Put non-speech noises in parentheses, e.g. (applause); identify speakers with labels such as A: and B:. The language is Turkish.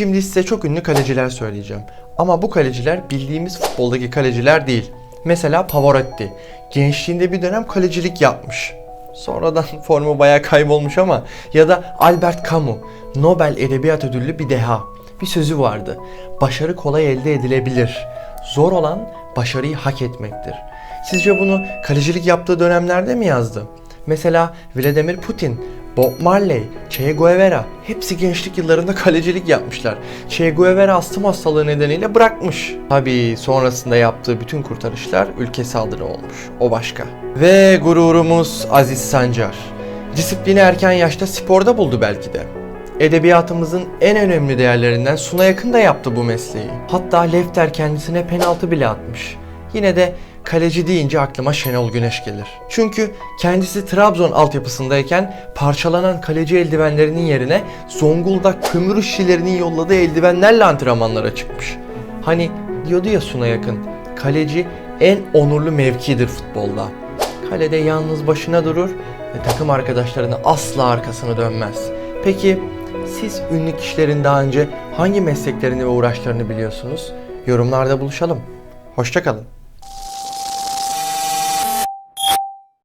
A: Şimdi size çok ünlü kaleciler söyleyeceğim. Ama bu kaleciler bildiğimiz futboldaki kaleciler değil. Mesela Pavarotti. Gençliğinde bir dönem kalecilik yapmış. Sonradan (laughs) formu bayağı kaybolmuş ama ya da Albert Camus. Nobel Edebiyat Ödüllü bir deha. Bir sözü vardı. Başarı kolay elde edilebilir. Zor olan başarıyı hak etmektir. Sizce bunu kalecilik yaptığı dönemlerde mi yazdı? Mesela Vladimir Putin, Bob Marley, Che Guevara hepsi gençlik yıllarında kalecilik yapmışlar. Che Guevara astım hastalığı nedeniyle bırakmış. Tabii sonrasında yaptığı bütün kurtarışlar ülkesi adına olmuş. O başka. Ve gururumuz Aziz Sancar. Disiplini erken yaşta sporda buldu belki de. Edebiyatımızın en önemli değerlerinden Suna Yakın da yaptı bu mesleği. Hatta Lefter kendisine penaltı bile atmış. Yine de kaleci deyince aklıma Şenol Güneş gelir. Çünkü kendisi Trabzon altyapısındayken parçalanan kaleci eldivenlerinin yerine Zonguldak kömür işçilerinin yolladığı eldivenlerle antrenmanlara çıkmış. Hani diyordu ya Suna Yakın, kaleci en onurlu mevkidir futbolda. Kalede yalnız başına durur ve takım arkadaşlarına asla arkasını dönmez. Peki siz ünlü kişilerin daha önce hangi mesleklerini ve uğraşlarını biliyorsunuz? Yorumlarda buluşalım. Hoşçakalın.